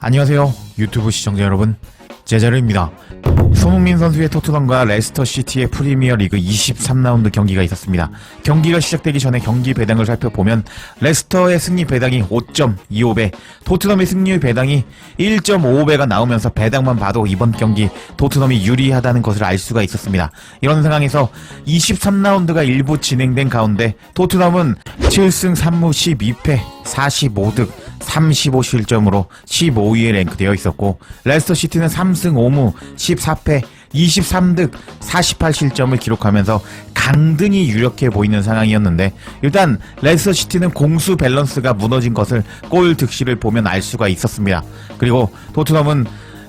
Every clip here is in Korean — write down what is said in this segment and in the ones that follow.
안녕하세요 유튜브 시청자 여러분 제자르입니다 손흥민 선수의 토트넘과 레스터 시티의 프리미어 리그 23라운드 경기가 있었습니다. 경기가 시작되기 전에 경기 배당을 살펴보면 레스터의 승리 배당이 5.25배, 토트넘의 승리 배당이 1.55배가 나오면서 배당만 봐도 이번 경기 토트넘이 유리하다는 것을 알 수가 있었습니다. 이런 상황에서 23라운드가 일부 진행된 가운데 토트넘은 7승 3무 12패 45득 35 실점으로 15위에 랭크되어 있었고 레스터 시티는 3승 5무 14패 23득 48 실점을 기록하면서 강등이 유력해 보이는 상황이었는데 일단 레스터 시티는 공수 밸런스가 무너진 것을 골 득실을 보면 알 수가 있었습니다. 그리고 토트넘은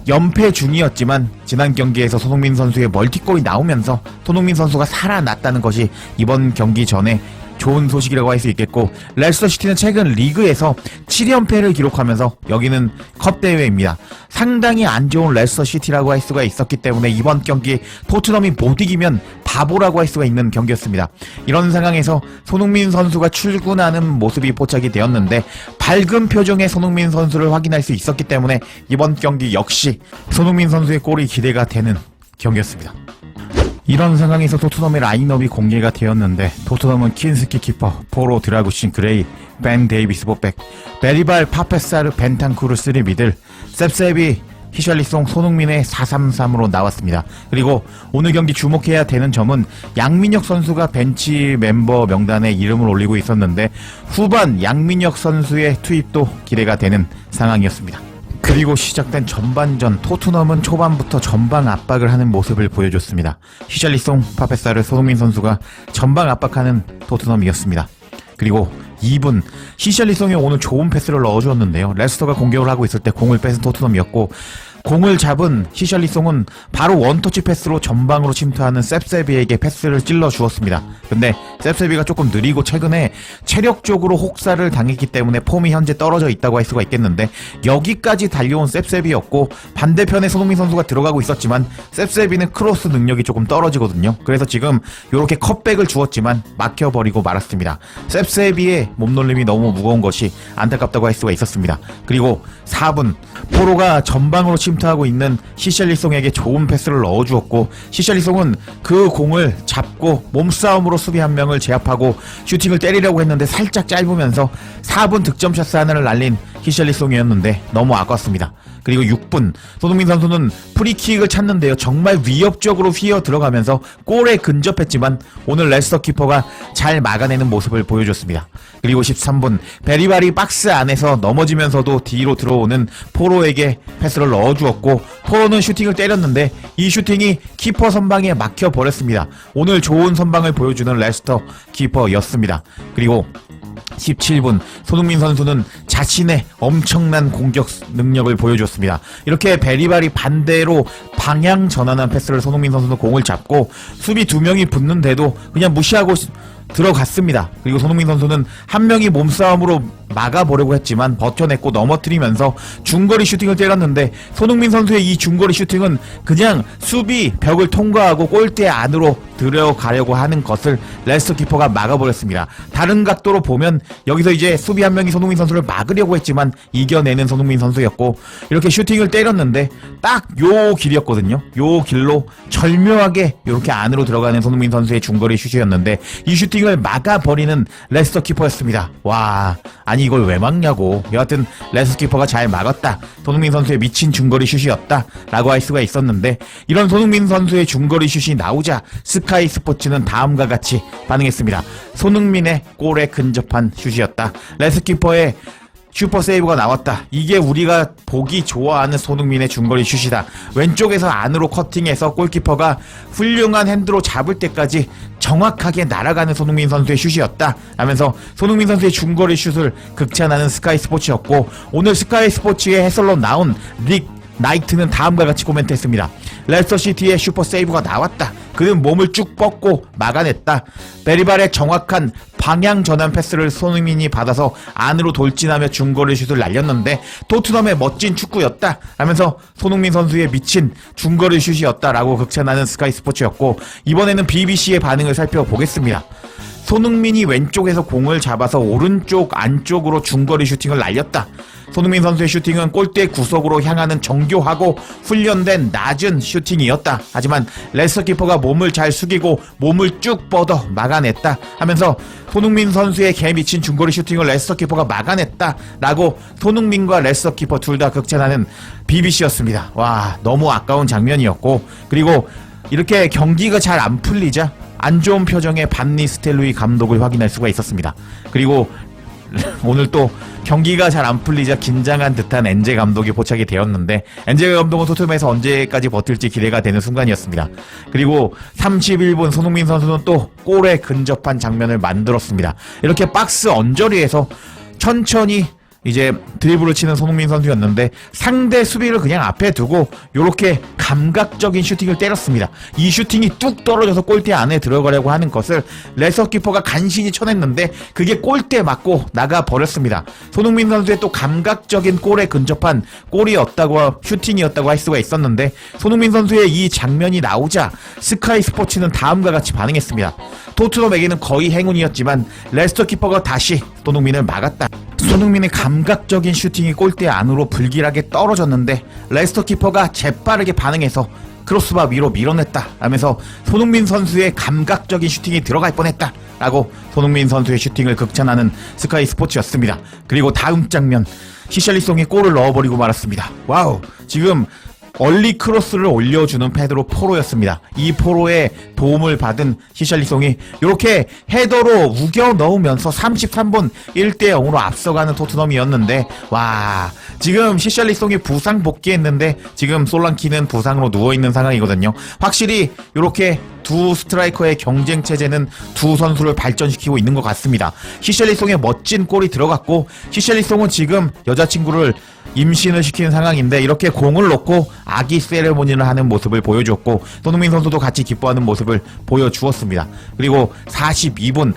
연패 중이었지만 지난 경기에서 손흥민 선수의 멀티골이 나오면서 손흥민 선수가 살아났다는 것이 이번 경기 전에 좋은 소식이라고 할 수 있겠고 레스터 시티는 최근 리그에서 7연패를 기록하면서 여기는 컵 대회입니다. 상당히 안 좋은 레스터 시티라고 할 수가 있었기 때문에 이번 경기 토트넘이 못 이기면 바보라고 할 수가 있는 경기였습니다. 이런 상황에서 손흥민 선수가 출근하는 모습이 포착이 되었는데 밝은 표정의 손흥민 선수를 확인할 수 있었기 때문에 이번 경기 역시 손흥민 선수의 골이 기대가 되는 경기였습니다. 이런 상황에서 토트넘의 라인업이 공개가 되었는데 토트넘은 킨스키 키퍼, 포로 드라구신 그레이, 벤 데이비스 포백, 베리발 파페사르 벤탄쿠르 쓰리 미들, 셉세비 히샬리송 손흥민의 433으로 나왔습니다. 그리고 오늘 경기 주목해야 되는 점은 양민혁 선수가 벤치 멤버 명단에 이름을 올리고 있었는데 후반 양민혁 선수의 투입도 기대가 되는 상황이었습니다. 그리고 시작된 전반전 토트넘은 초반부터 전방 압박을 하는 모습을 보여줬습니다. 히샬리송 파페사르 손흥민 선수가 전방 압박하는 토트넘이었습니다. 그리고 2분 히샬리송이 오늘 좋은 패스를 넣어주었는데요. 레스터가 공격을 하고 있을 때 공을 뺏은 토트넘이었고 공을 잡은 히샬리송은 바로 원터치 패스로 전방으로 침투하는 셉세비에게 패스를 찔러 주었습니다. 근데 셉세비가 조금 느리고 최근에 체력적으로 혹사를 당했기 때문에 폼이 현재 떨어져 있다고 할 수가 있겠는데 여기까지 달려온 셉세비였고 반대편에 손흥민 선수가 들어가고 있었지만 셉세비는 크로스 능력이 조금 떨어지거든요. 그래서 지금 이렇게 컵백을 주었지만 막혀버리고 말았습니다. 셉세비의 몸놀림이 너무 무거운 것이 안타깝다고 할 수가 있었습니다. 그리고 4분 포로가 전방으로 침투 하고 있는 시샬리송에게 좋은 패스를 넣어주었고 시샬리송은 그 공을 잡고 몸싸움으로 수비 한 명을 제압하고 슈팅을 때리려고 했는데 살짝 짧으면서 4분 득점 샷스 하나를 날린 히샬리송이었는데 너무 아깝습니다. 그리고 6분 손흥민 선수는 프리킥을 찾는데요. 정말 위협적으로 휘어 들어가면서 골에 근접했지만 오늘 레스터 키퍼가 잘 막아내는 모습을 보여줬습니다. 그리고 13분 베리바리 박스 안에서 넘어지면서도 뒤로 들어오는 포로에게 패스를 넣어주었고 포로는 슈팅을 때렸는데 이 슈팅이 키퍼 선방에 막혀 버렸습니다. 오늘 좋은 선방을 보여주는 레스터 키퍼였습니다. 그리고 17분 손흥민 선수는 자신의 엄청난 공격 능력을 보여줬습니다. 이렇게 베리바리 반대로 방향 전환한 패스를 손흥민 선수는 공을 잡고 수비 두 명이 붙는데도 그냥 무시하고 들어갔습니다. 그리고 손흥민 선수는 한 명이 몸싸움으로 막아보려고 했지만 버텨냈고 넘어뜨리면서 중거리 슈팅을 때렸는데 손흥민 선수의 이 중거리 슈팅은 그냥 수비 벽을 통과하고 골대 안으로 들어가려고 하는 것을 레스터 키퍼가 막아버렸습니다. 다른 각도로 보면 여기서 이제 수비 한 명이 손흥민 선수를 막으려고 했지만 이겨내는 손흥민 선수였고 이렇게 슈팅을 때렸는데 딱 요 길이었거든요. 요 길로 절묘하게 이렇게 안으로 들어가는 손흥민 선수의 중거리 슛이었는데 이 슈팅을 막아버리는 레스터 키퍼였습니다. 와 아니 이걸 왜 막냐고 여하튼 레스터 키퍼가 잘 막았다. 손흥민 선수의 미친 중거리 슛이었다. 라고 할 수가 있었는데 이런 손흥민 선수의 중거리 슛이 나오자 스 카이 스포츠는 다음과 같이 반응했습니다. 손흥민의 골에 근접한 슛이었다. 레스터 키퍼의 슈퍼 세이브가 나왔다. 이게 우리가 보기 좋아하는 손흥민의 중거리 슛이다. 왼쪽에서 안으로 커팅해서 골키퍼가 훌륭한 핸드로 잡을 때까지 정확하게 날아가는 손흥민 선수의 슛이었다. 하면서 손흥민 선수의 중거리 슛을 극찬하는 스카이 스포츠였고 오늘 스카이 스포츠의 해설로 나온 릭 나이트는 다음과 같이 코멘트했습니다. 레스터 시티의 슈퍼 세이브가 나왔다. 그는 몸을 쭉 뻗고 막아냈다. 베리발의 정확한 방향 전환 패스를 손흥민이 받아서 안으로 돌진하며 중거리 슛을 날렸는데 토트넘의 멋진 축구였다 하면서 손흥민 선수의 미친 중거리 슛이었다라고 극찬하는 스카이 스포츠였고 이번에는 BBC의 반응을 살펴보겠습니다. 손흥민이 왼쪽에서 공을 잡아서 오른쪽 안쪽으로 중거리 슈팅을 날렸다. 손흥민 선수의 슈팅은 골대 구석으로 향하는 정교하고 훈련된 낮은 슈팅이었다. 하지만 레스터 키퍼가 몸을 잘 숙이고 몸을 쭉 뻗어 막아냈다 하면서 손흥민 선수의 개 미친 중거리 슈팅을 레스터 키퍼가 막아냈다 라고 손흥민과 레스터 키퍼 둘 다 극찬하는 BBC였습니다. 와 너무 아까운 장면이었고 그리고 이렇게 경기가 잘 안 풀리자 안 좋은 표정의 반니 스텔루이 감독을 확인할 수가 있었습니다. 그리고 오늘 또 경기가 잘 안 풀리자 긴장한 듯한 엔제 감독이 포착이 되었는데 엔제 감독은 토트넘에서 언제까지 버틸지 기대가 되는 순간이었습니다. 그리고 31분 손흥민 선수는 또 골에 근접한 장면을 만들었습니다. 이렇게 박스 언저리에서 천천히 이제 드리블을 치는 손흥민 선수였는데 상대 수비를 그냥 앞에 두고 이렇게 감각적인 슈팅을 때렸습니다. 이 슈팅이 뚝 떨어져서 골대 안에 들어가려고 하는 것을 레서 키퍼가 간신히 쳐냈는데 그게 골대 맞고 나가 버렸습니다. 손흥민 선수의 또 감각적인 골에 근접한 골이었다고 슈팅이었다고 할 수가 있었는데 손흥민 선수의 이 장면이 나오자 스카이 스포츠는 다음과 같이 반응했습니다. 토트넘에게는 거의 행운이었지만 레스터 키퍼가 다시 손흥민을 막았다. 손흥민의 감각적인 슈팅이 골대 안으로 불길하게 떨어졌는데 레스터 키퍼가 재빠르게 반응해서 크로스바 위로 밀어냈다 하면서 손흥민 선수의 감각적인 슈팅이 들어갈 뻔했다 라고 손흥민 선수의 슈팅을 극찬하는 스카이 스포츠였습니다. 그리고 다음 장면 히샬리송이 골을 넣어버리고 말았습니다. 와우 지금 얼리 크로스를 올려주는 페드로 포로였습니다. 이 포로의 도움을 받은 히샬리송이 이렇게 헤더로 우겨 넣으면서 33분 1대 0으로 앞서가는 토트넘이었는데 와 지금 히샬리송이 부상 복귀했는데 지금 솔랑키는 부상으로 누워 있는 상황이거든요. 확실히 이렇게 두 스트라이커의 경쟁 체제는 두 선수를 발전시키고 있는 것 같습니다. 히샬리송의 멋진 골이 들어갔고 히샬리송은 지금 여자친구를 임신을 시키는 상황인데 이렇게 공을 놓고 아기 세레모니를 하는 모습을 보여줬고 손흥민 선수도 같이 기뻐하는 모습을 보여주었습니다. 그리고 42분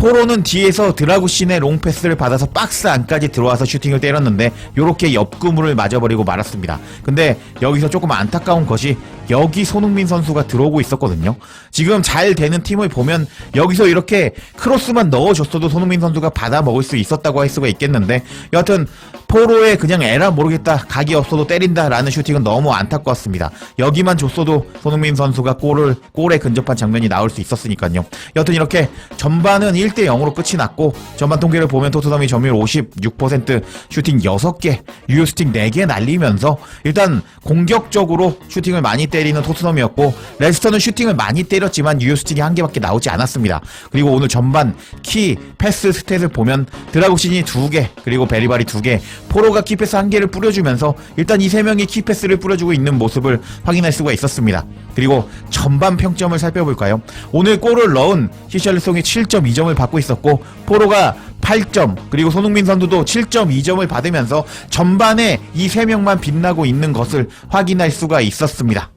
포로는 뒤에서 드라구신의 롱패스를 받아서 박스 안까지 들어와서 슈팅을 때렸는데 요렇게 옆구물을 맞아버리고 말았습니다. 근데 여기서 조금 안타까운 것이 여기 손흥민 선수가 들어오고 있었거든요. 지금 잘 되는 팀을 보면 여기서 이렇게 크로스만 넣어줬어도 손흥민 선수가 받아 먹을 수 있었다고 할 수가 있겠는데 여하튼 포로에 그냥 에라 모르겠다 각이 없어도 때린다라는 슈팅은 너무 안타까웠습니다. 여기만 줬어도 손흥민 선수가 골을 골에 근접한 장면이 나올 수 있었으니까요. 여튼 이렇게 전반은 1대 0으로 끝이 났고 전반 통계를 보면 토트넘이 점유율 56% 슈팅 6개, 유효 슈팅 4개 날리면서 일단 공격적으로 슈팅을 많이 때리는 토트넘이었고 레스터는 슈팅을 많이 때렸지만 유효 슈팅이 한 개밖에 나오지 않았습니다. 그리고 오늘 전반 키 패스 스탯을 보면 드라고신이 2개 그리고 베리바리 2개 포로가 키패스 한 개를 뿌려주면서 일단 이 세 명이 키패스를 뿌려주고 있는 모습을 확인할 수가 있었습니다. 그리고 전반 평점을 살펴볼까요? 오늘 골을 넣은 히샬리송이 7.2점을 받고 있었고 포로가 8점 그리고 손흥민 선수도 7.2점을 받으면서 전반에 이 세 명만 빛나고 있는 것을 확인할 수가 있었습니다.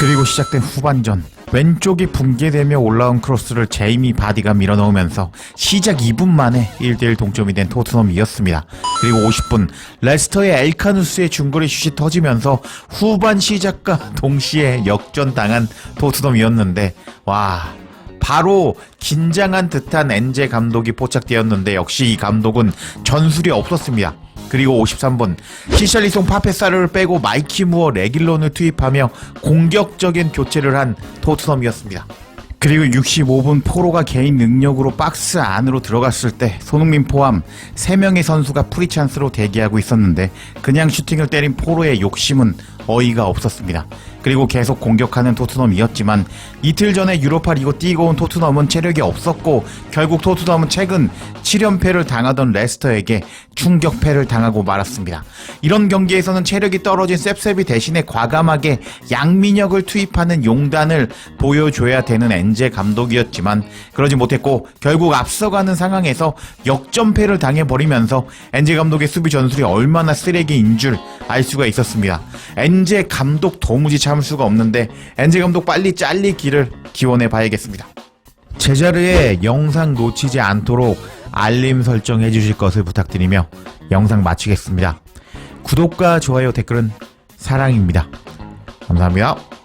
그리고 시작된 후반전 왼쪽이 붕괴되며 올라온 크로스를 제이미 바디가 밀어넣으면서 시작 2분 만에 1대1 동점이 된 토트넘이었습니다. 그리고 50분 레스터의 엘카누스의 중거리 슛이 터지면서 후반 시작과 동시에 역전당한 토트넘이었는데 와 바로 긴장한 듯한 엔제 감독이 포착되었는데 역시 이 감독은 전술이 없었습니다. 그리고 53분 히샬리송 파페사르를 빼고 마이키 무어 레길론을 투입하며 공격적인 교체를 한 토트넘이었습니다. 그리고 65분 포로가 개인 능력으로 박스 안으로 들어갔을 때 손흥민 포함 3명의 선수가 프리 찬스로 대기하고 있었는데 그냥 슈팅을 때린 포로의 욕심은 어이가 없었습니다. 그리고 계속 공격하는 토트넘이었지만 이틀 전에 유로파 리그 뛰고 온 토트넘은 체력이 없었고 결국 토트넘은 최근 7연패를 당하던 레스터에게 충격패를 당하고 말았습니다. 이런 경기에서는 체력이 떨어진 셉셉이 대신에 과감하게 양민혁을 투입하는 용단을 보여줘야 되는 엔제 감독이었지만 그러지 못했고 결국 앞서가는 상황에서 역전패를 당해버리면서 엔제 감독의 수비 전술이 얼마나 쓰레기인 줄 알 수가 있었습니다. 엔제 감독 도무지 참을 수가 없는데 엔제 감독 빨리 잘리기를 기원해 봐야겠습니다. 제자르의 영상 놓치지 않도록 알림 설정해 주실 것을 부탁드리며 영상 마치겠습니다. 구독과 좋아요 댓글은 사랑입니다. 감사합니다.